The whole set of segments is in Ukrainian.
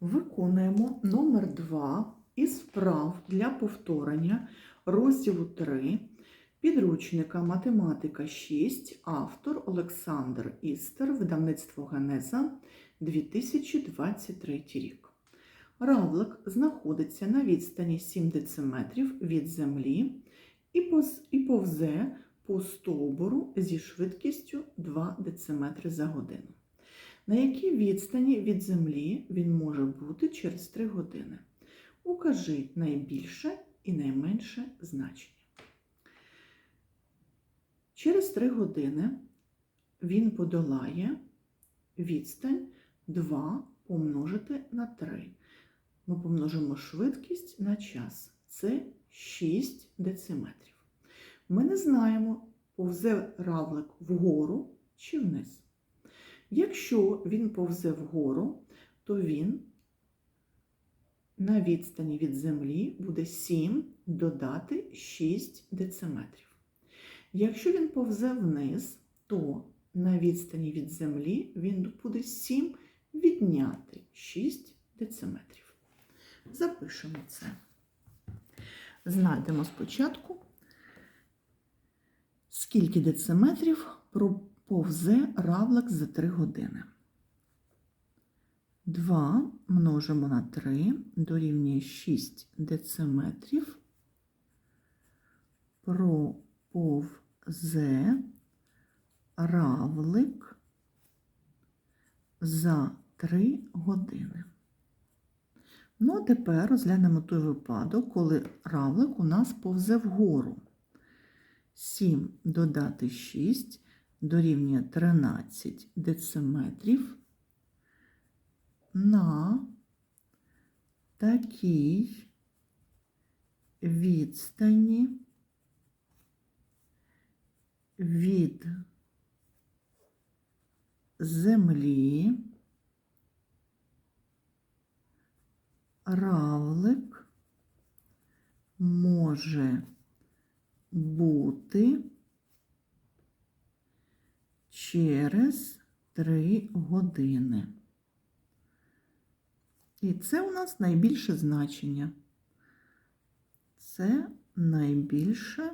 Виконуємо номер 2 із вправ для повторення розділу 3 підручника Математика 6, автор Олександр Істер, видавництво Генеза 2023 рік. Равлик знаходиться на відстані 7 дециметрів від землі і повзе по стовбуру зі швидкістю 2 дециметри за годину. На якій відстані від землі він може бути через 3 години? Укажи найбільше і найменше значення. Через 3 години він подолає відстань 2 помножити на 3. Ми помножимо швидкість на час. Це 6 дециметрів. Ми не знаємо, повзе равлик вгору чи вниз. Якщо він повзе вгору, то він на відстані від землі буде 7 додати 6 дециметрів. Якщо він повзе вниз, то на відстані від землі він буде 7 відняти 6 дециметрів. Запишемо це. Знайдемо спочатку, скільки дециметрів проповзе равлик за 3 години. 2 множимо на 3 дорівнює 6 дециметрів. Проповзе равлик за 3 години. Ну, а тепер розглянемо той випадок, коли равлик у нас повзе вгору. 7 додати 6 дорівнює 13 дециметрів на такій відстані від землі равлик може бути через 3 години. І це у нас найбільше значення. Це найбільше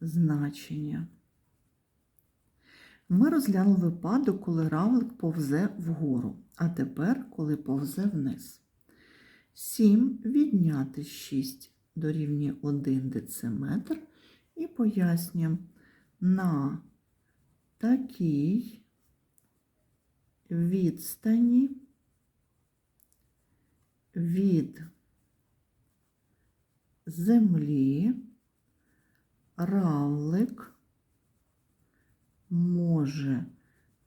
значення. Ми розглянули випадок, коли равлик повзе вгору, а тепер, коли повзе вниз. 7 відняти 6 дорівнює 1 дециметр і пояснюємо на такій відстані від землі равлик може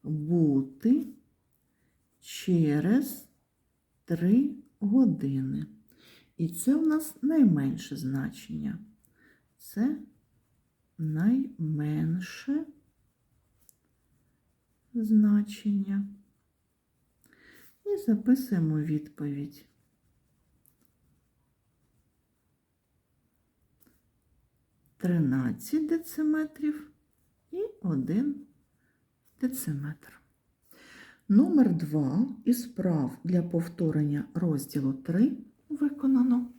бути через 3 години. І це у нас найменше значення. Це найменше значення. І записуємо відповідь. Тринадцять дециметрів і один дециметр. Номер 2 із справ для повторення розділу 3 виконано.